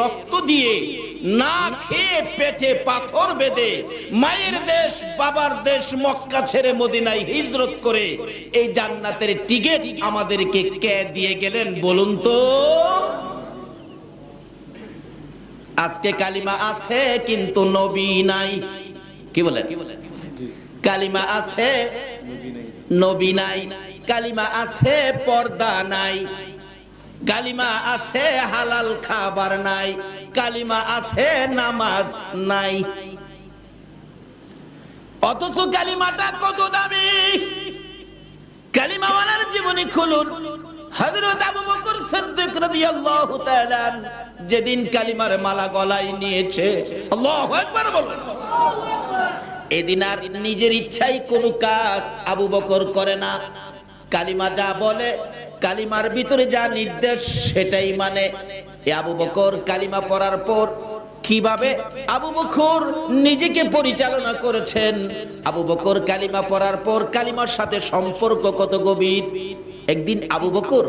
রক্ত দিয়ে না খেয়ে পেটে পাথর বেঁধে মায়ের দেশ, বাবার দেশ মক্কা ছেড়ে মদিনায় হিজরত করে এই জান্নাতের টিকিট আমাদেরকে কে দিয়ে গেলেন বলুন তো? আজকে কালিমা আছে কিন্তু নবী নাই। কি বলেন? কালিমা আছে, নবী নাই। কালিমা আছে, পর্দা নাই। কালিমা আছে হালাল খাবার নাই, কালিমা আছে নামাজ নাই। অথচ কালিমাটা কত দামি? কালিমা ওয়ালার জীবনী খুলুন। যেদিন কালিমার মালা গলায় নিয়েছে এদিন আর নিজের ইচ্ছাই কোনো কাজ আবু বকর করে না। কালিমা যা বলে কালিমার ভিতরে যা নির্দেশ সেটাই মানে। আবু বকর কালিমা পড়ার পর কীভাবে আবু বকর নিজেকে পরিচালনা করেছেন? আবু বকর কালিমা পড়ার পর কালিমার সাথে সম্পর্ক কত গভীর? একদিন আবু বকর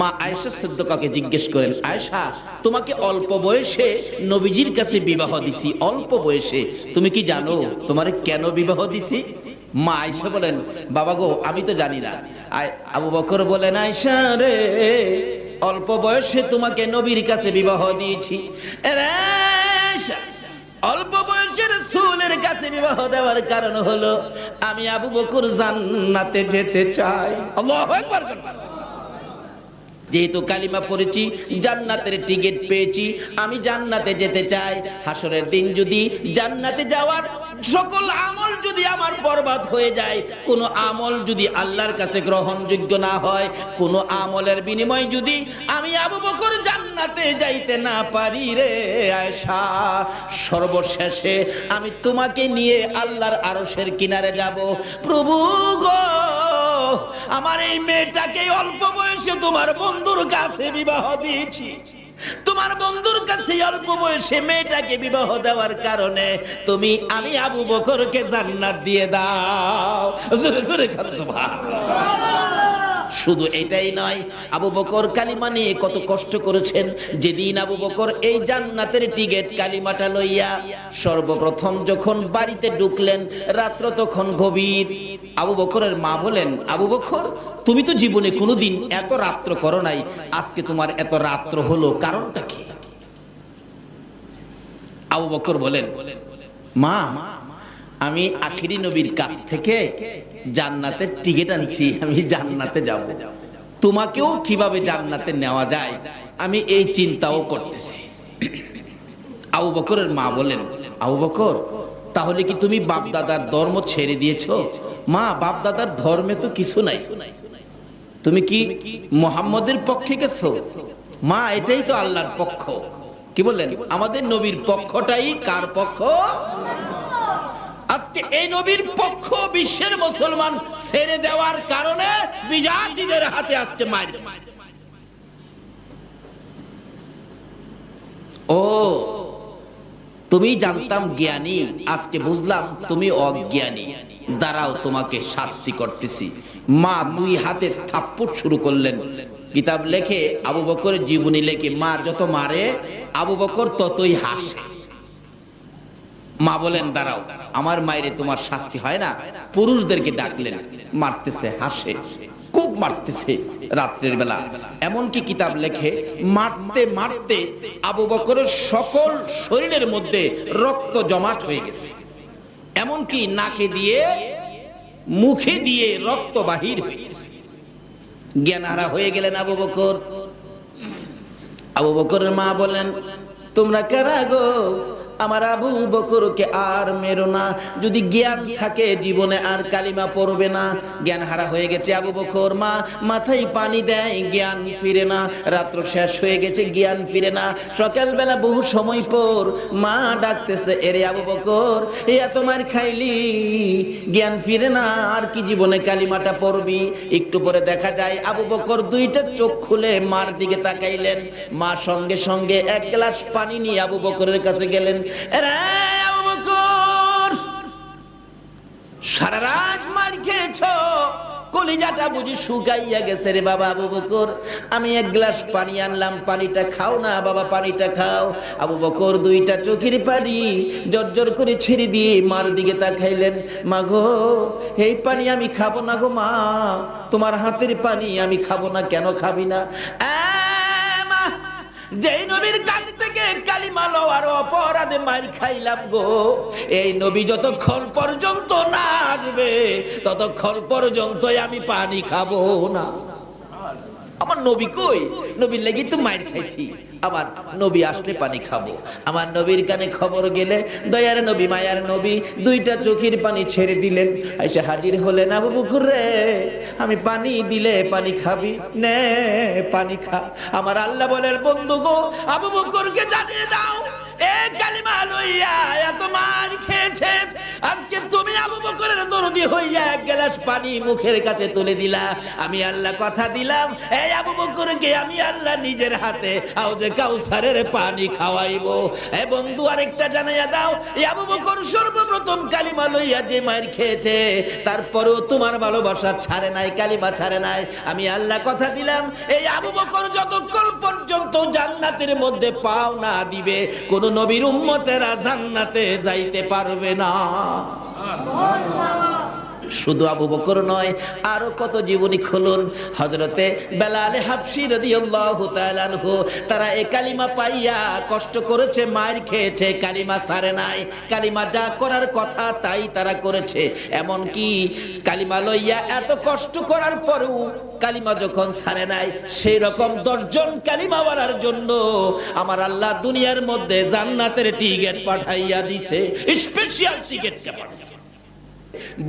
মা আয়েশা সিদ্দিকাকে জিজ্ঞেস করেন, আয়েশা, তোমাকে অল্প বয়সে নবীজির কাছে বিবাহ দিছি, অল্প বয়সে। তুমি কি জানো তোমারে কেন বিবাহ দিছি? মা আয়েশা বলেন, বাবা গো, আমি তো জানি না। আবু বকর বলেন, আয়েশা রে, অল্প বয়সে তোমাকে নবীর কাছে বিবাহ দিয়েছি। অল্প বয়সের রাসূলের কাছে বিবাহ দেওয়ার কারণ হলো, আমি আবু বকর জান্নাতে যেতে চাই। যেহেতু কালিমা পড়েছি, জান্নাতের টিকিট পেয়েছি, আমি জান্নাতে যেতে চাই। হাসরের দিন যদি জান্নাতে যাওয়ার সকল আমল যদি আমার বরবাদ হয়ে যায়, কোন আমল যদি আল্লাহর কাছে গ্রহণযোগ্য না হয়, কোন আমলের বিনিময় যদি আমি আবু বকর জান্নাতে যাইতে না পারি রে আয়েশা, সর্বশেষে আমি তোমাকে নিয়ে আল্লাহর আরশের কিনারে যাব। প্রভু গো, আমার এই মেয়েটাকে অল্প বয়সে তোমার বন্ধুর কাছে বিবাহ দিয়েছি। তোমার বন্ধুর কাছে অল্প বয়সে মেয়েটাকে বিবাহ দেওয়ার কারণে তুমি, আমি আবু বকরকে জান্নাত দিয়ে দাও জোরে জোরে খান সুবহানাল্লাহ। শুধু এটাই নয়, আবু বকর কালিমা নিয়ে কত কষ্ট করেছেন। যেদিন আবু বকর এই জান্নাতের টিকেট কালিমাটা লইয়া সর্বপ্রথম যখন বাড়িতে ঢুকলেন, রাত্র তখন গভীর। আবু বকরের মা বলেন, আবু বকর, তুমি তো জীবনে কোনোদিন এত রাত্র করো নাই, আজকে তোমার এত রাত্র হলো, কারণটা কি? আবু বকর বলেন, মা আমি আখিরি নবীর কাছ থেকে জান্নাতের টিকিট আনছি, আমি জান্নাতে যাব। তোমাকেও কীভাবে জান্নাতে নেওয়া যায়, আমি এই চিন্তাও করতেছি। আবু বকরের মা বলেন আবু বকর, তাহলে কি তুমি বাপদাদার ধর্ম ছেড়ে দিয়েছ? মা, বাপদাদার ধর্মে তো কিছু নাই। তুমি কি মোহাম্মদের পক্ষে গেছো? মা, এটাই তো আল্লাহর পক্ষ। কি বললেন? আমাদের নবীর পক্ষটাই কার পক্ষ? আজকে এই নবীর পক্ষ বিশ্বের মুসলমান ছেড়ে দেওয়ার কারণে বিজাতিদের হাতে আজকে মার ও, তুমি জানতাম জ্ঞানী, আজকে বুঝলাম তুমি অজ্ঞানী। দাঁড়াও, তোমাকে শাস্তি করতেছি। মা দুই হাতে থাপ্পড় শুরু করলেন। কিতাব লেখে আবু বকরের জীবনী লেখে, মা যত মারে, আবু বকর ততই হাসে। মা বলেন, দাঁড়াও, আমার মায়েরে তোমার শাস্তি হয় না? পুরুষদেরকে ডাকলেন, মারতেছে হাসে, খুব মারতেছে রাত্রের বেলা। এমনকি কিতাব লেখে, মারতে মারতে আবু বকরের সকল শরীরের মধ্যে রক্ত জমাট হয়ে গেছে। এমনকি নাকে দিয়ে, মুখে দিয়ে রক্ত বাহির হয়ে গেছে। জ্ঞানহারা হয়ে গেলেন আবু বকর। আবু বকরের মা বলেন, তোমরা কারা গো? আমার আবু বকরকে আর মেরো না। যদি জ্ঞান থাকে, জীবনে আর কালিমা পড়বে না। জ্ঞান হারা হয়ে গেছে আবু বকর, মা। মাথায় পানি দেয়, জ্ঞান ফিরে না। রাত্র শেষ হয়ে গেছে, জ্ঞান ফিরে না। সকালবেলা বহু সময় পর মা ডাকতেছে, এরে আবু বকর, এ তোমার খাইলি? জ্ঞান ফিরে না, আর কি জীবনে কালিমাটা পড়বি? একটু পরে দেখা যায়, আবু বকর দুইটা চোখ খুলে মার দিকে তাকাইলেন। মা সঙ্গে সঙ্গে এক গ্লাস পানি নিয়ে আবু বকরের কাছে গেলেন। "এরে আবু বকর সারা রাত মার খেয়েছ। কলিজাটা বুঝি শুকাইয়া গেছে রে বাবা আবু বকর। আমি এক গ্লাস পানি আনলাম, পানিটা খাও না বাবা, পানিটা খাও। আবু বকর দুইটা চোখের পানি জর্জর করে ছেড়ে দিয়ে মার দিকে তাকাইলেন। মা গো, এই পানি আমি খাব না গো মা। তোমার হাতের পানি আমি খাব না, কেন খাবি না? যেই নবীর কাছ থেকে কালিমা লওয়ার অপরাধে মার খাইলাম গো। এই নবী যতক্ষণ পর্যন্ত না আসবে, ততক্ষণ পর্যন্ত আমি পানি খাব না। আমার নবী কই? নবীর লেগে তো মায়ের খাইছি। আমার নবী আসলে পানি খাব। আমার নবীর কানে খবর গেলে দয়ার নবী, মায়ার নবী দুইটা চোখের পানি ছেড়ে দিলেন। এসে হাজির হলেন আবু বকর রে আমি পানি দিলে পানি খাবি? নে, পানি খা। আমার আল্লাহ বলেন, বন্ধু গো, আবু বকরকে জানিয়ে দাও, এ কালিমা লইয়া এত মার খেয়েছে। আজকে তুমি আবু বকরের দরদি হইয়া এক গ্লাস পানি মুখের কাছে তুলে দিলা। আমি আল্লাহ কথা দিলাম, এই আবু বকরকে আমি আল্লাহ নিজের হাতে আউজে কাউসারের পানি খাওয়াইবো। এ বন্ধু, আরেকটা জানাইয়া দাও, এই আবু বকর সর্বপ্রথম কালিমা লইয়া যে মার খেয়েছে, তারপরেও তোমার ভালোবাসা ছাড়ে নাই, কালিমা ছাড়ে নাই। আমি আল্লাহ কথা দিলাম, এই আবু বকর যতক্ষণ পর্যন্ত জান্নাতের মধ্যে পাও না দিবে, কোন নবীর উম্মতেরা জান্নাতে যাইতে পারবে না। শুধু আবু বকর নয়, আরও কত জীবনী খুলুন। হজরতে বেলালে হাফসি রাদিয়াল্লাহু তাআলা আনহু, তারা এই কালিমা পাইয়া কষ্ট করেছে, মার খেয়েছে, কালিমা সারে নাই। কালিমা যা করার কথা তাই তারা করেছে। এমন কি কালিমা লইয়া এত কষ্ট করার পরেও কালিমা যখন ছাড়ে নাই সেই রকম দশজন কালিমা বলার জন্য আমার আল্লাহ দুনিয়ার মধ্যে জান্নাতের টিকেট পাঠাইয়া দিছে, স্পেশাল টিকেট পাঠাইছে।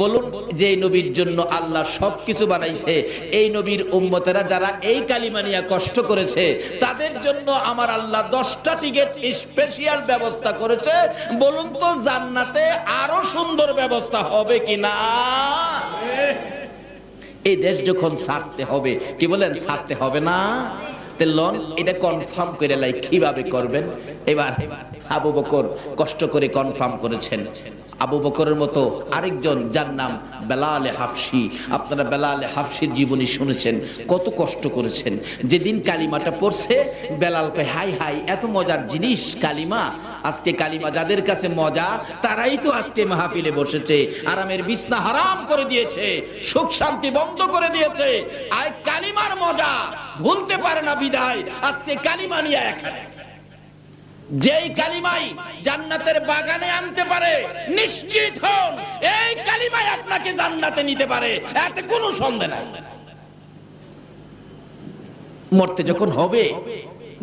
বলুন যে নবীর জন্য আল্লাহ সবকিছু বানাইছে, এই নবীর উম্মতেরা যারা এই কালিমা নিয়ে কষ্ট করেছে, তাদের জন্য আমার আল্লাহ দশটা টিকিট স্পেশাল ব্যবস্থা করেছে। বলুন তো, জান্নাতে আরও সুন্দর ব্যবস্থা হবে কিনা? এই দেশ যখন ছাড়তে হবে, কি বলেন, ছাড়তে হবে না? তে লন, এটা কনফার্ম করে লাই কীভাবে করবেন? এবার আবু বকর কষ্ট করে কনফার্ম করেছেন। আবু বকরের মতো আরেকজন যার নাম বেলালে হাফসি। আপনারা বেলালে হাফসির জীবনী শুনেছেন, কত কষ্ট করেছেন। যেদিন কালিমাটা পড়ছে, বেলালকে হাই হাই, এত মজার জিনিস, কালিমা। আজকে কালিমা যাদের কাছে মজা, তারাই তো আজকে মাহফিলে বসেছে। আরামের বিছনা হারাম করে দিয়েছে, সুখ শান্তি বন্ধ করে দিয়েছে। আর কালিমার মজা, ভুলতে পারে না বিদায়। আজকে কালিমা নিয়ে এখানে। যেই কালিমাই জান্নাতের বাগানে আনতে পারে, নিশ্চিত হন, এই কালিমাই আপনাকে জান্নাতে নিতে পারে। এতে কোনো সন্দেহ নাই। মরতে যখন হবে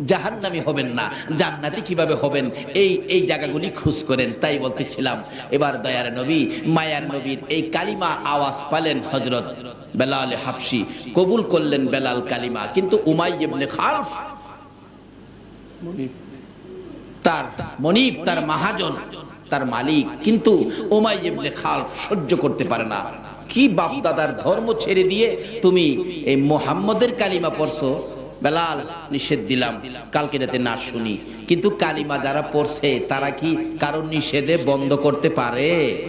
জাহান্নামি হবেন না, জান্নাতি কীভাবে হবেন? এই এই জায়গাগুলি খুঁজ করেন, তাই বলতেছিলাম। এবার দয়ার নবী, মায়ার নবীর এই কালিমা আওয়াজ পালেন হজরত বেলাল হাফসি। কবুল করলেন বেলাল কালিমা, কিন্তু উমাই ইবনে খালফ তার মনিব, তার মাহাজন, তার মালিক, কিন্তু ওমাই ইবনে খালফ সহ্য করতে পারে না। কি বাপ দাদার ধর্ম ছেড়ে দিয়ে তুমি এই মোহাম্মদের কালিমা পড়ছো? বেলাল নিষেধ দিলাম। কালকে রাতে না শুনি। কিন্তু কালিমা যারা পড়ছে তারা কি কারণ নিষেধে বন্ধ করতে পারে?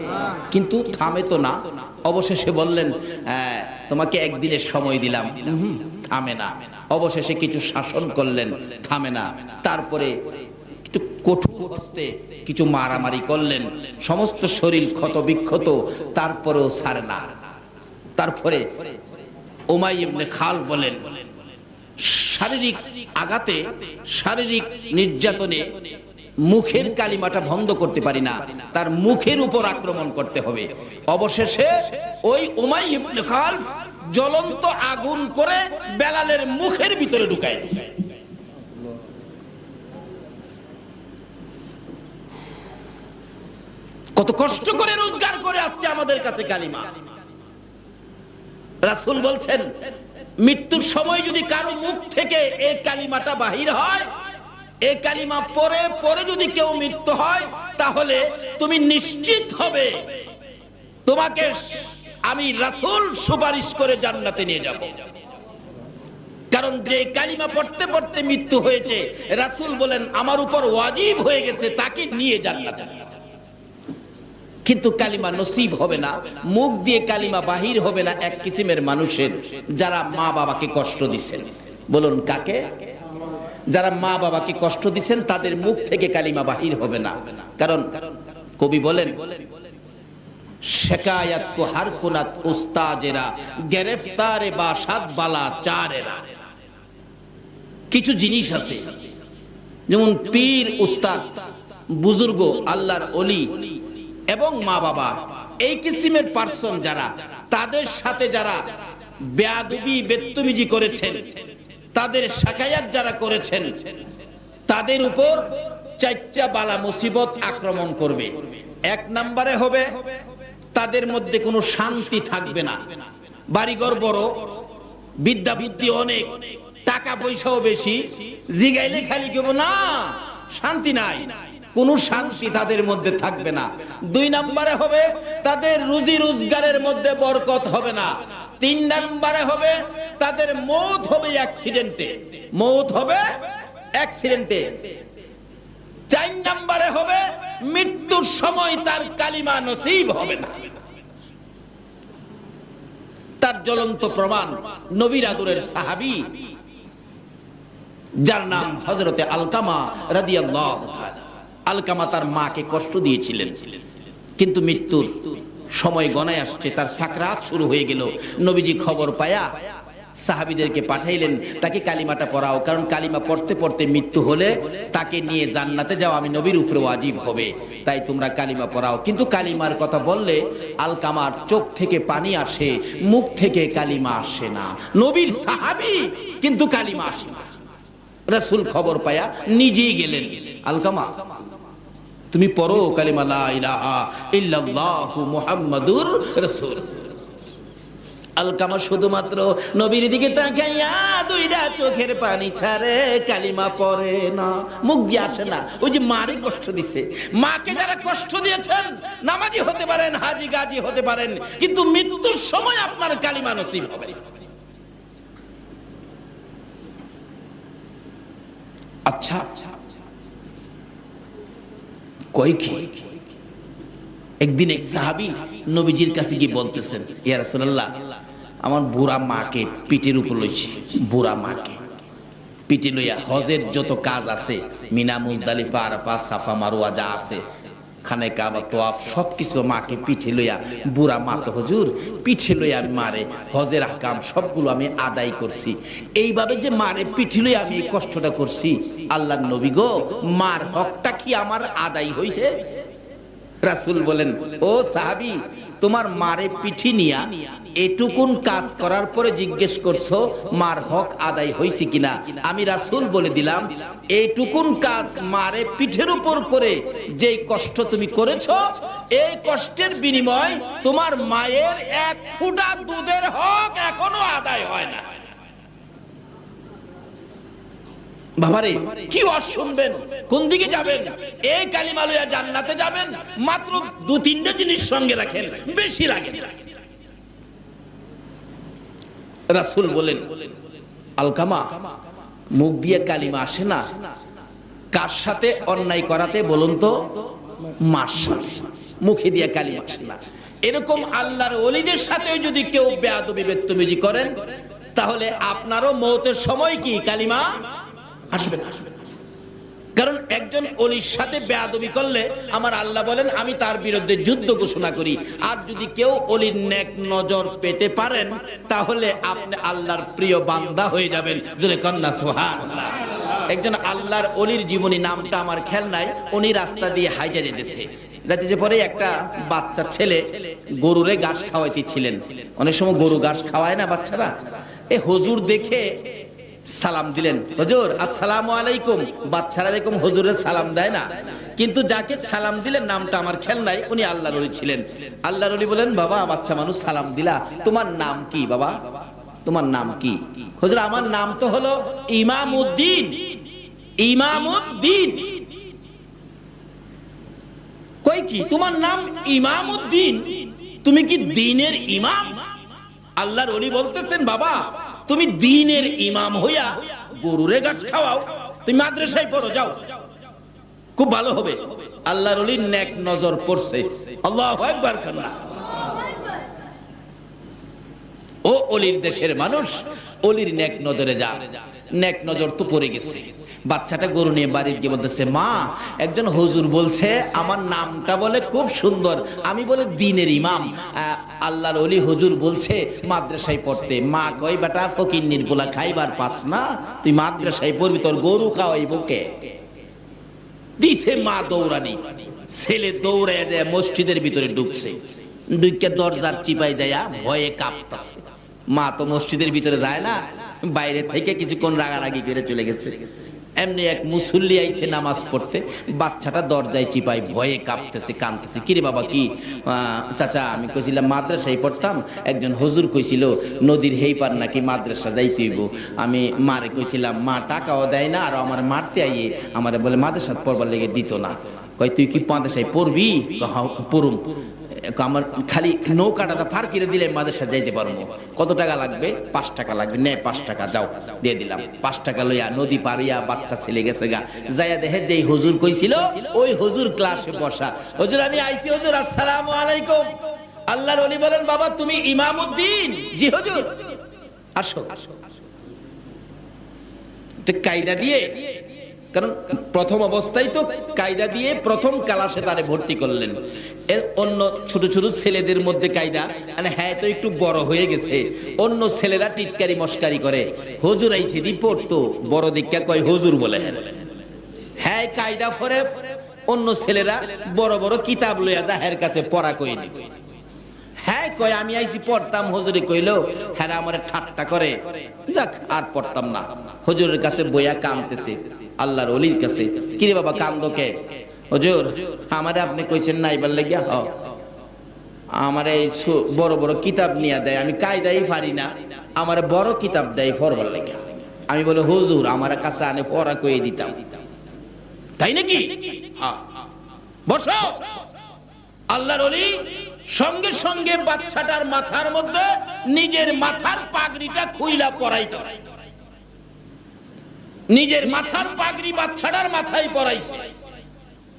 কিন্তু থামে তো না। অবশেষে বললেন "হ্যাঁ, তোমাকে একদিনের সময় দিলাম। থামে না। অবশেষে কিছু শাসন করলেন থামে না। তারপরে কিছু মারামারি করলেন। সমস্ত শরীর ক্ষত বিক্ষত তারপরেও ছাড়ে না। তারপরে ওমাই খাল বলেন শারীরিক আঘাতে, শারীরিক নির্যাতনে মুখের কালিমাটা বন্ধ করতে পারি না। তার মুখের উপর আক্রমণ করতে হবে। অবশেষে ওই উমাই ইবনে খালফ জ্বলন্ত আগুন করে বেলালের মুখের ভিতরে ঢুকাই দিছে। কত কষ্ট করে রোজগার করে আজকে আমাদের কাছে কালিমা। রাসূল বলছেন মৃত্যুর সময় যদি কারও মুখ থেকে এই কালিমাটা বাহির হয় এই কালিমা পরে পরে যদি কেউ মৃত্যু হয়, তাহলে তুমি নিশ্চিত হবে, তোমাকে আমি রাসূল সুপারিশ করে জান্নাতে নিয়ে যাব কারণ যে কালিমা পড়তে পড়তে মৃত্যু হয়েছে, রাসূল বলেন, আমার উপর ওয়াজিব হয়ে গেছে, তাকে নিয়ে জান্নাতে যাও। কিন্তু কালিমা নসিব হবে না, মুখ দিয়ে কালিমা বাহির হবে না এক কিসিমের মানুষের যারা মা বাবাকে কষ্ট দিচ্ছেন। বলুন কাকে? যারা মা বাবাকে কষ্ট দিচ্ছেন, তাদের মুখ থেকে কালিমা বাহির হবে না। কারণ কবি বলেন, শেকায়াত কো হার কুনাত উস্তাজেরা, গ্রেফতারে বাসাত বালা চারেরা। কিছু জিনিস আছে। যেমন পীর, উস্তাদ, বুজুর্গ, আল্লাহর অলি এবং মা বাবা, এই কিসিমের পার্সন যারা, তাদের সাথে যারা বেয়াদবি, বেত্তমিজি করেছেন, তাদের শাকায়াত যারা করেছেন, তাদের উপর চারটা বালা মুসিবত আক্রমণ করবে। এক নম্বরে হবে, তাদের মধ্যে কোনো শান্তি থাকবে না। বাড়িঘর বড়, বিদ্যা বুদ্ধি অনেক, টাকা পয়সাও বেশি, জিগাইলে খালি কেব না, শান্তি নাই। কোন শান্তি তাদের মধ্যে থাকবে না। দুই নম্বরে হবে, তাদের রুজি রোজগারের মধ্যে বরকত হবে না। তিন নম্বরে হবে, তাদের মৌত হবে অ্যাক্সিডেন্টে মৌত হবে অ্যাক্সিডেন্টে চার নম্বরে হবে, মৃত্যুর সময় তার কালিমা নসিব হবে না। তার জ্বলন্ত প্রমাণ নবীর আদরের সাহাবি, যার নাম হজরতে আলকামা রাদিয়াল্লাহু তাআলা। আলকামা তার মাকে কষ্ট দিয়েছিলেন। কিন্তু মৃত্যুর সময় গনায় আসছে, তার সাকরাত শুরু হয়ে গেল। নবীজি খবর পায়া সাহাবিদেরকে পাঠাইলেন, তাকে কালিমাটা পড়াও, কারণ কালিমা পড়তে পড়তে মৃত্যু হলে তাকে নিয়ে জান্নাতে যাও, আমি নবীর উপরে ওয়াজিব হবে, তাই তোমরা কালিমা পড়াও। কিন্তু কালিমার কথা বললে আলকামার চোখ থেকে পানি আসে, মুখ থেকে কালিমা আসে না। নবীর সাহাবি, কিন্তু কালিমা আসে না। রাসূল খবর পায়া নিজেই গেলেন। আলকামা তুমি পড়ো কালিমা লা ইলাহা ইল্লাল্লাহু মুহাম্মাদুর রাসূল। আলকামা শুধুমাত্র নবীর দিকে তাকাইয়া দুইটা চোখের পানি ছাড়ে কালিমা পড়ে না, মুখ দিয়ে আসে না। ওই যে মারে কষ্ট দিছে। মাকে যারা কষ্ট দিয়েছেন, নামাজি হতে পারেন, হাজি গাজি হতে পারেন, কিন্তু মৃত্যুর সময় আপনার কালিমা নসিব হবে। আচ্ছা আচ্ছা। একদিন এক সাহাবি নবীজির কাছে গিয়ে বলতেছেন, ইয়া আমার বুড়া মাকে পিঠের উপর লইছি, বুড়া মাকে। পিঠে লইয়া হজের যত কাজ আছে, Mina, Muzdalifah Arafah Safa, Marwah যা আছে খানে কাবা তোয়াফ সবকিছু মাকে পিঠে লইয়া, বুড়া মা তো হজুর পিঠে লইয়া আমি মারে, হজের আকাম সবগুলো আমি আদায় করছি। এইভাবে যে মারে পিঠে লইয়া আমি কষ্টটা করছি, আল্লাহ নবী গো, মার হকটা কি আমার আদায় হইছে? রাসুল বলেন, ও সাহাবি তোমার মারে পিঠি নিয়া এটুকুন কাজ করার পরে জিজ্ঞেস করছ, মার হক আদায় হয়েছে কিনা? আমি রাসুল বলে দিলাম এইটুকুন কাজ মারে পিঠের উপর করে যে কষ্ট তুমি করেছ, এই কষ্টের বিনিময় তোমার মায়ের এক ফুটা দুধের হক এখনও আদায় হয় না। বাবারে, কি কোন দিকে যাবেন? এই জান্নাতে যাবেন? মাত্র দু তিনটা জিনিস সঙ্গে রাখেন, বেশি লাগে বলেন, আলকামা, মুখ দিয়ে কালিমা আসে না। কার সাথে অন্যায় করাতে বলুন তো? মার সাথে। মুখে দিয়ে কালিমা আসে না। এরকম আল্লাহর ওলিদের সাথে যদি কেউ বেয়াদবি, বেত্তমিজি করেন, তাহলে আপনারও মৌতের সময় কি কালিমা? আসবে না। কারণ একজন অলির সাথে বেয়াদবি করলে আমার আল্লাহ বলেন, আমি তার বিরুদ্ধে যুদ্ধ ঘোষণা করি। আর যদি কেউ অলির নেক নজর পেতে পারেন, তাহলে আপনি আল্লাহর প্রিয় বান্দা হয়ে যাবেন। যদি কন্যা সোহান একজন আল্লাহর অলির জীবনী নামটা আমার খেয়াল নাই, উনি রাস্তা দিয়ে হাইজা যেতেছে যাতে যে পরে একটা বাচ্চা ছেলে গরুরে ঘাস খাওয়াইতেছিলেন। অনেক সময় গরু ঘাস খাওয়ায় না বাচ্চারা? এ হুজুর দেখে সালাম দিলেন। হুজুর, আসসালামু আলাইকুম। বাচ্চারা এরকম হুজুরের সালাম দেয় না। কিন্তু যাকে সালাম দিলেন, নামটা আমার খেয়াল নাই, উনি আল্লাহর ওলি ছিলেন। আল্লাহর ওলি বলেন, বাবা, বাচ্চা মানুষ সালাম দিলা। তোমার নাম কি, বাবা? তোমার নাম কি? হুজুর, আমার নাম তো হলো ইমামউদ্দিন ইমামউদ্দিন কই কি? তোমার নাম ইমামউদ্দিন তুমি কি দিনের ইমাম? আল্লাহর অলি বলতেছেন, বাবা তুমি দিনের ইমাম হইয়া গরুরে গাছ খাওয়াও, তুমি মাদ্রাসায় পড়ো, যাও। খুব ভালো হবে। আল্লাহর নেক নজর পড়ছে। আল্লাহ একবার খান্না ও অলির দেশের মানুষ, অলির নেক নজরে যা। নেক নজর তো পড়ে গেছে। বাচ্চাটা গরু নিয়ে বাড়ি গিয়ে বলতেছে, মা, একজন হুজুর বলছে, আমার নামটা বলে খুব সুন্দর, আমি বলে দিনের ইমাম। আল্লাহর অলি হুজুর বলছে, মাদ্রাসায় পড়তে। মা কই বেটা ফকির নির্গুলা খাইবার পাস না, তুই মাদ্রাসায় পড়বি, তোর গরু খাওয়াই বুকে দিছে মা দৌড়ানি। ছেলে দৌড়ে যায়, মসজিদের ভিতরে ঢুকছে। ঢুকে দরজার চিপাই যায় ভয়ে কাঁপতাছে। মা তো মসজিদের ভিতরে যায় না বাইরে থেকে কিছুক্ষণ রাগারাগি করে চলে গেছে। এমনি এক মুসল্লি আইছে নামাজ পড়তে বাচ্চাটা দরজায় চিপাই ভয়ে কাঁপতেছে কাঁদতেছে। কিরে বাবা কি? চাচা আমি কইছিলাম মাদ্রাসায় পড়তাম। একজন হুজুর কইছিল নদীর হেই পার নাকি মাদ্রাসা যাইতে হইব। আমি মারে কইছিলাম মা টাকাও দেয় না আর আমার মারতে আইয়ে। আমারে বলে মাদ্রাসা পড়বার লেগে দিত না। কয় তুই কি মাদ্রাসায় পড়বি? হ্যাঁ, পড়ুম। আমার খালি নৌকাটা পার করে দিলে মাদ্রাসা যাইতে পারব। কত টাকা লাগবে? পাঁচ টাকা লাগবে। নে, পাঁচ টাকা, যাও। দিয়ে দিলাম। পাঁচ টাকা লইয়া নদী পারিয়া বাচ্চা ছেলে গেছে গা। যাইয়া দেখে যেই হুজুর কইছিল, ওই হুজুর ক্লাসে বসা। হুজুর, আমি আইছি, হুজুর, আসসালামু আলাইকুম। আল্লাহর ওলি বলেন, বাবা, তুমি ইমামউদ্দিন জি, হুজুর। আসো। কায়দা দিয়ে, কারণ প্রথম অবস্থায় তো কায়দা দিয়ে প্রথম ক্লাসে তারে ভর্তি করলেন। অন্য ছোট ছোট ছেলেদের মধ্যে কায়দা মানে হ্যাঁ তো একটু বড় হয়ে গেছে। অন্য ছেলেরা টিটকারি, মস্কারি করে। হুজুর আইছে দি পড়তো বড় দীক্ষা কয় হুজুর বলে। হ্যাঁ কায়দা পরে অন্য ছেলেরা বড় বড় কিতাব লইয়া যাহের কাছে পড়া কই দিত হ্যাঁ কয়, আমি আইছি, পড়তাম, হজুরে কইলো হ্যাঁ আমার ঠাট্টা করে। দেখ আর পড়তাম না। হজুরের কাছে বইয়া কানতেছে, আল্লাহর অলির কাছে। কিরে বাবা, কান্দো কে? হুজুর, আমারে আপনি কইছেন না এবার লেগিয়া হ। আমার এই বড় বড় কিতাব নিয়ে দেয়, আমি কায়দাই পারি না, আমার বড় কিতাব দেয় পড়বার লেগে আমি বলে, হুজুর, আমার কাছে আনে, পড়া কয়ে দিতাম। তাই নাকি? হ্যাঁ। বসো। আল্লাহর সঙ্গে সঙ্গে বাচ্চাটার মাথার মধ্যে নিজের মাথার পাগড়িটা খুইলা পরাইতেছে। নিজের মাথার পাগড়ি বাচ্চাটার মাথায় পরাইছে।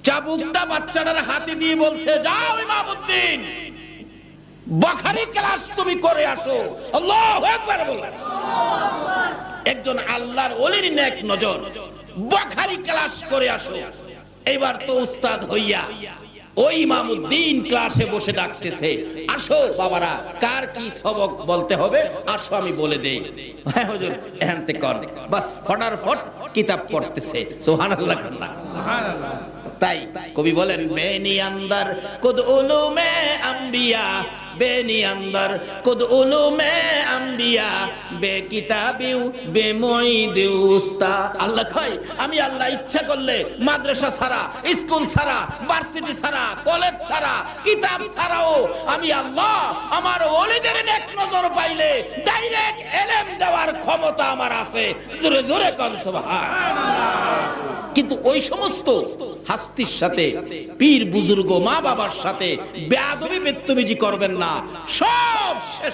চাবুকটা বাচ্চাটার হাতে দিয়ে বলছে, যাও ইমামউদ্দিন বখারি ক্লাস তুমি করে আসো। আল্লাহু আকবার বললেন একজন আল্লাহর ওলির নেক নজর, বখারি ক্লাস করে আসো। এবার তো উস্তাদ হইয়া ওই ইমামউদ্দিন ক্লাসে বসে ডাকতেছে, আসো বাবারা, কার কি সবক বলতে হবে? আসো, আমি বলে দেই। হ্যাঁ হুজুর এহান্তে কর। বাস, ফটার ফট কিতাব পড়তেছে। সুবহানাল্লাহ কান্না তাই কবি বলেন, বেনি আন্দার, কুদ উলুমে আম্বিয়া, বেনি আন্দার, কুদ উলুমে আম্বিয়া, বে কিতাবিউ, বে মুঈদিউ উস্তা আল্লাহ কয়, আমি আল্লাহ ইচ্ছা করলে মাদ্রাসা ছাড়া, স্কুল ছাড়া, ভার্সিটি ছাড়া, কলেজ ছাড়া, কিতাব ছাড়াও আমি আল্লাহ আমার ওলিদের নেক নজর পাইলে ডাইরেক্ট এলেম দেওয়ার ক্ষমতা আমার আছে। জোরে জোরে কোন, সুবহানাল্লাহ। কিন্তু ওই সমস্ত হাস্তির সাথে, পীর বুজুর্গ মা বাবার সাথে বেআবি বেত্তবিজি করবেন না। সব শেষ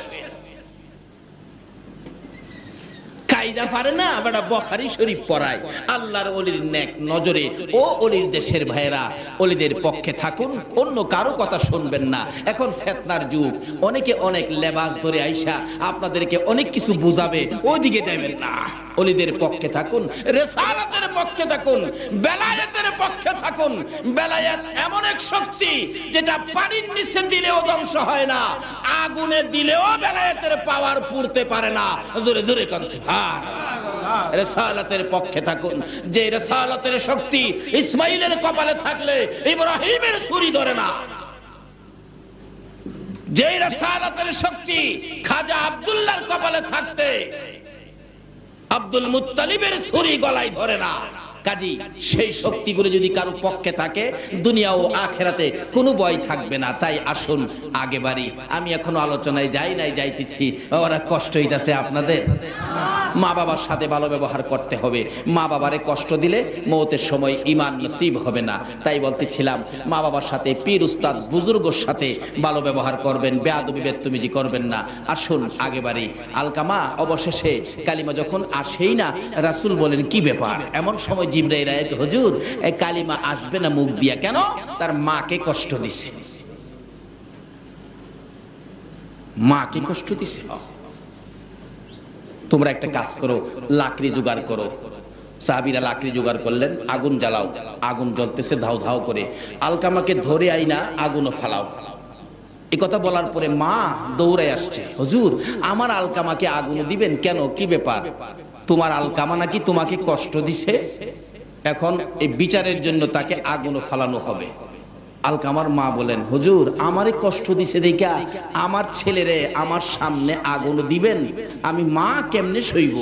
আপনাদেরকে অনেক কিছু বুঝাবে, ওইদিকে যাবেন না। অলিদের পক্ষে থাকুন, রেসালাতের পক্ষে থাকুন, বেলায়েতের পক্ষে থাকুন। বেলায়েত এমন এক শক্তি, যেটা পানির নিচে দিলেও ধ্বংস হয় না, আগুনে দিলেও বেলায়েতের পাওয়ার পুড়তে পারে না। জোরে জোরে কানছে রেসালাতের পক্ষে থাকুন। যে রেসালাতের শক্তি ইসমাইলের কপালে থাকলে ইব্রাহিমের ছুরি ধরে না। যে রেসালাতের শক্তি খাজা আব্দুল্লাহর কপালে থাকতে আব্দুল মুত্তালিবের ছুরি গলায় ধরে না। কাজী, সেই শক্তিগুলো যদি কারও পক্ষে থাকে, দুনিয়া ও আখেরাতে কোনো ভয় থাকবে না। তাই আসুন, আগে বাড়ি। আমি এখনও আলোচনায় যাই নাই, যাইতেছি। ওরা কষ্ট হইতাছে আপনাদের। মা বাবার সাথে ভালো ব্যবহার করতে হবে। মা বাবারে কষ্ট দিলে মৌতের সময় ইমান নসিব হবে না। তাই বলতেছিলাম, মা বাবার সাথে, পীর, উস্তাদ, বুজুর্গর সাথে ভালো ব্যবহার করবেন। বেয়াদবি, বেত্তমিজি করবেন না। আসুন, আগে বাড়ি। আলকামা অবশেষে কালিমা যখন আসেই না, রাসূল বলেন, কি ব্যাপার? এমন সময় জিব্রাইল হুজুর, এই কালিমা আসবে না মুখ দিয়া। কেন? তার মাকে কষ্ট দিছে। মাকে কষ্ট দিছে। তোমরা একটা কাজ করো, লাকড়ি জোগাড় করো। সাহাবিরা লাকড়ি জোগাড় করলেন, আগুন জ্বালাও, আগুন জ্বলতেছে ধাও ধাও করে। আলকামাকে ধরে আইনা, আগুনও ফালাও। এ কথা বলার পরে মা দৌড়ায় আসছে, হুজুর, আমার আলকামাকে আগুন দিবেন কেন? কি ব্যাপার? তোমার আলকামা নাকি তোমাকে কষ্ট দিছে? এখন এই বিচারের জন্য তাকে আগুন ফালানো হবে। আলকামার মা বলেন, হুজুর আমারে কষ্ট দিছে দেখা, আমার ছেলেরে আমার সামনে আগুন দিবেন, আমি মা কেমনে সইব?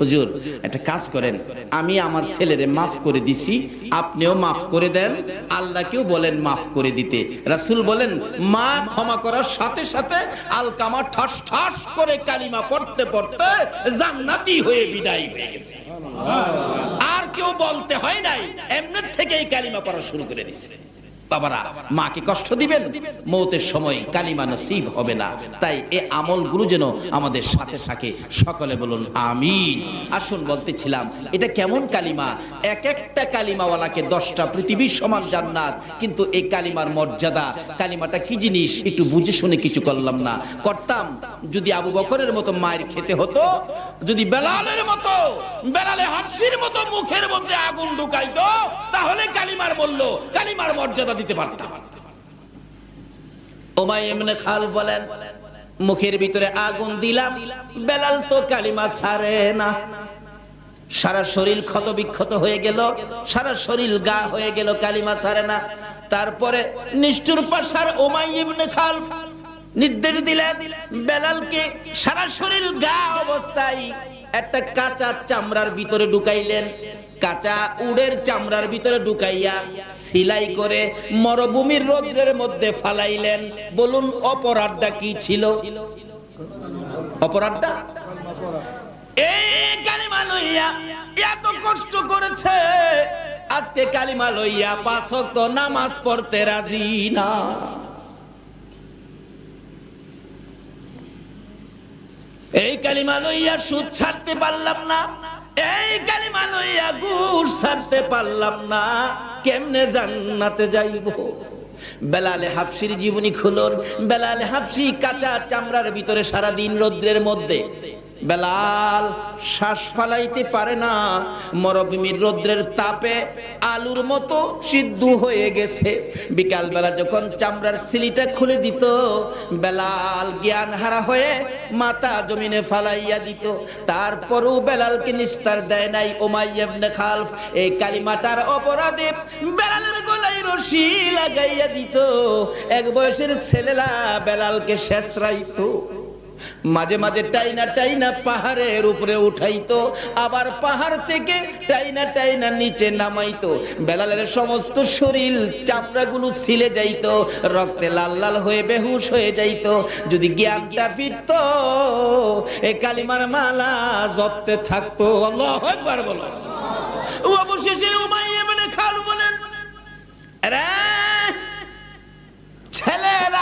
হুজুর, একটা কাজ করেন, আমি আমার ছেলেরে মাফ করে দিছি, আপনিও মাফ করে দেন, আল্লাহকেও বলেন মাফ করে দিতে। রাসূল বলেন, মা ক্ষমা করার সাথে সাথে আলকামা ঠাস ঠাস করে কালিমা পড়তে পড়তে জান্নাতি হয়ে বিদায় হয়ে গেছে। আর কেউ বলতে হয় নাই, এমনি থেকেই কালিমা পড়া শুরু করে দিছে। বাবারা, মাকে কষ্ট দিবেন? মৌতের সময় কালিমা নসিব হবে না। তাই এ আমলগুলো যেন আমাদের সাথে থাকে। সকলে বলুন, আমিন। আসুন বলতেছিলাম, এটা কেমন কালিমা? এক একটা কালিমাওয়ালাকে দশটা পৃথিবীর সমান জান্নাত, কিন্তু এই কালিমার মর্যাদা, কালিমাটা কি জিনিস? একটু বুঝে শুনে কিছু করলাম না। করতাম, যদি আবু বকরের মতো মায়ের খেতে হতো, যদি বেলালের মতো, বেলালে হাফসির মতো মুখের মধ্যে আগুন ঢুকাইতো, তাহলে কালিমার বলল, কালিমার মর্যাদা দিতে পারতাম। ওমাই এমনে খাল বলেন, মুখের ভিতরে আগুন দিলাম, বেলাল তো কালিমা ছাড়ে না। সারা শরীর ক্ষত বিক্ষত হয়ে গেল, সারা শরীর গা হয়ে গেল, কালিমা ছাড়ে না। তারপরে নিষ্ঠুর পাশার ওমাই ইবনে খাল নির্দেশ দিলেন, বেলালকে সারা শরীর গা অবস্থায় একটা কাঁচা চামড়ার ভিতরে ঢুকাইলেন কাঁচা উড়ের চামড়ার ভিতরে ঢুকাইয়া সিলাই করে মরভূমির রোদ্রের মধ্যে ফালাইলেন। বলুন, অপরাধটা কি ছিল? অপরাধটা? এই কালিমা লইয়া সুদ ছাড়তে পারলাম না। এই কালিমা লইয়া গুড় ছাড়তে পারলাম না। কেমনে জান্নাতে যাইব? বেলালে হাফসির জীবনী খুলুন। বেলালে হাফসি কাঁচা চামড়ার ভিতরে সারা দিন রৌদ্রের মধ্যে বেলাল, শ্বাস ফালাইতে পারে না। মরভূমির রৌদ্রের তাপে আলুর মতো সিদ্ধ হয়ে গেছে। বিকাল বেলা যখন চামড়ার সিলিটা খুলে দিত, বেলাল জ্ঞান হারা হয়ে মাথা জমিনে ফালাইয়া দিত। তারপরও বেলালকে নিস্তার দেয় নাই ওমাইয়াবনে খালফ। এই কালিমাটার অপরাধে বেলালের গলায় রশি লাগাইয়া দিত। এক বয়সের ছেলেরা বেলালকে শেষ রাইতো মাঝে মাঝে টাইনা টাইনা পাহাড়ের উপরে উঠাইতো, আবার পাহাড় থেকে টাইনা টাইনা নিচে নামাইতো। বেলালের সমস্ত শরীর চামড়াগুলো ছিলে যাইতো, রক্তে লাল লাল হয়ে বেহুশ হয়ে যাইতো। যদি জ্ঞানটা ফিরত, এ কালিমার মালা জপতে থাকতো। আল্লাহ একবার বলো। অবশেষে উমাইয়া মানে খাল বলেন ছেলেরা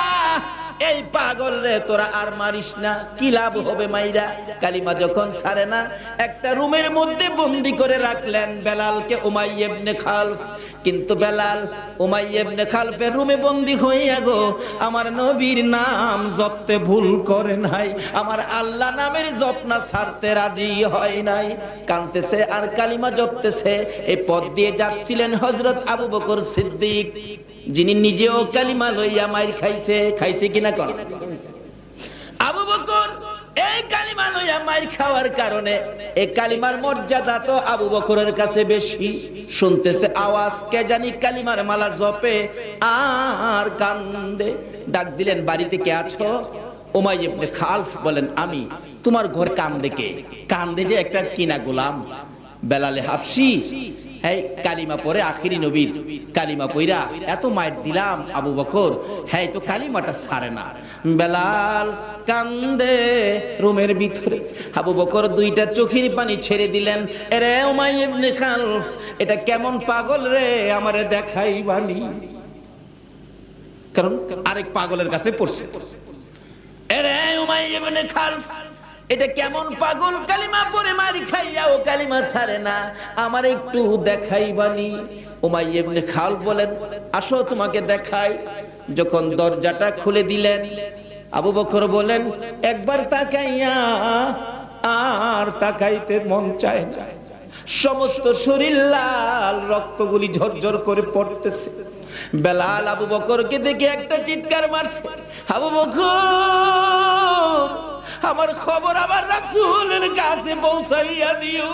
এই পাগল রে, তোরা আর মারিস না। কি লাভ হবে মাইরা? কালিমা যখন ছাড়ে না, একটা রুমের মধ্যে বন্দি করে রাখলেন বেলালকে উমাইয়েবনে খালফ। কিন্তু বেলাল উমাইয়েবনে খালফের রুমে বন্দি হইয়া গো, আমার নবীর নাম জপতে ভুল করে নাই। আমার আল্লাহ নামের জপনা ছাড়তে রাজি হয় নাই। কানতেছে আর কালিমা জপতেছে। এই পথ দিয়ে যাচ্ছিলেন হজরত আবু বকর সিদ্দিক। যিনি নিজেও কালিমা লইয়া মাইর খাইছে খাইছে কিনা কর আবু বকর এই কালিমা লইয়া মাইর খাওয়ার কারণে এই কালিমার মর্যাদা তো আবু বকরের কাছে বেশি। শুনতেছে আওয়াজ, কে জানি কালিমার মালা জপে আর কান্দে। ডাক দিলেন, বাড়িতে কে আছো? ওমাই ইবনে খালফ বলেন, আমি, তোমার ঘর কান্দে কে? কান্দে যে একটা কিনা গোলাম। বেলালে হাফসি কালিমা পরে আখিরি নবীর। কালিমা পইরা এত মায়ের দিলাম আবু বকর। হ্যাঁ তো কালিমাটা ছাড়ে না। বেলাল কান্দে রুমের ভিতরে। আবু বকর দুইটা চোখের পানি ছেড়ে দিলেন। এরে উমাই ইবনে খালফ, এটা কেমন পাগল রে, আমারে দেখাই বানি কারণ আরেক পাগলের কাছে পড়ছে। এরে উমাই ইবনে খালফ এটা কেমন পাগল? কালিমা পরে মারি খাইয়া ও কালিমা ছাড়ে না। আমার একটু দেখাই দেখাইবানি। উমাই ইবনে খালফ বলেন, আসো তোমাকে দেখাই। যখন দরজাটা খুলে দিলেন, আবু বকর বলেন, একবার তাকাইয়া আর তাকাইতে মন চায় না। সমস্ত শরীর লাল, রক্তগুলি ঝরঝর করে পড়তেছে। বেলাল আবু বকরকে দেখে একটা চিৎকার মারছে। আবু বকর আমার খবর আমার রাসূলের কাছে পৌঁছাইয়া দিও।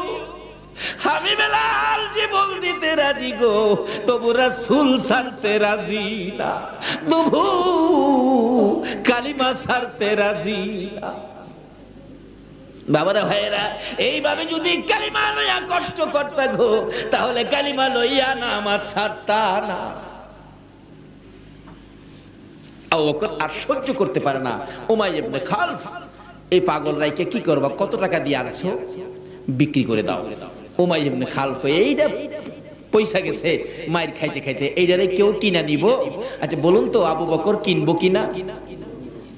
আমি বেলাল জীবন দিতে রাজি গো, তবু রাসূল ছাড়তে রাজি না। তবু কালিমা ছাড়তে রাজি না। বাবারা ভাইয়েরা, এইভাবে যদি কালিমা লইয়া কষ্ট করতা গো, তাহলে কালিমা লইয়া না, আমার ছাড়তা না। আর সহ্য করতে পারে না। উমাই ইবনে খালফ এই পাগল রাইকে কি করবা? কত টাকা দিয়ে আনছো? বিক্রি করে দাও। উমাই ইবনে খাল এইটা পয়সা গেছে মায়ের খাইতে খাইতে। এইটারে কেউ কিনা নিব? আচ্ছা বলুন তো আবু বকর কিনবো কিনা?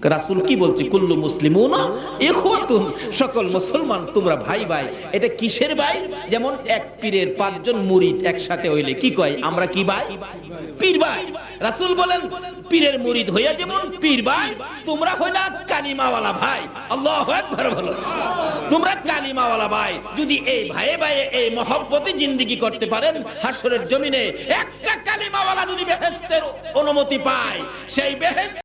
রাসূল কি বলছে? কুল্লু মুসলিমুনা ইখওয়াতুন। সকল মুসলমান, তোমরা ভাই ভাই, এটা কিসের ভাই? যেমন এক পীরের পাঁচজন মুরিদ একসাথে হইলে কি কয়? আমরা কি ভাই? পীর ভাই। রাসূল বলেন, পীরের মুরিদ হইয়া যেমন পীর ভাই, তোমরা হইলা কালিমাওয়ালা ভাই। আল্লাহু আকবার বলো। তোমরা কালিমাওয়ালা ভাই। যদি এই ভাইয়ে ভাইয়ে এই মহব্বতে জিন্দেগি করতে পারেন হাসরের জমিনে একটা কালিমাওয়ালা যদি বেহেশতের অনুমতি পায়, সেই বেহেশত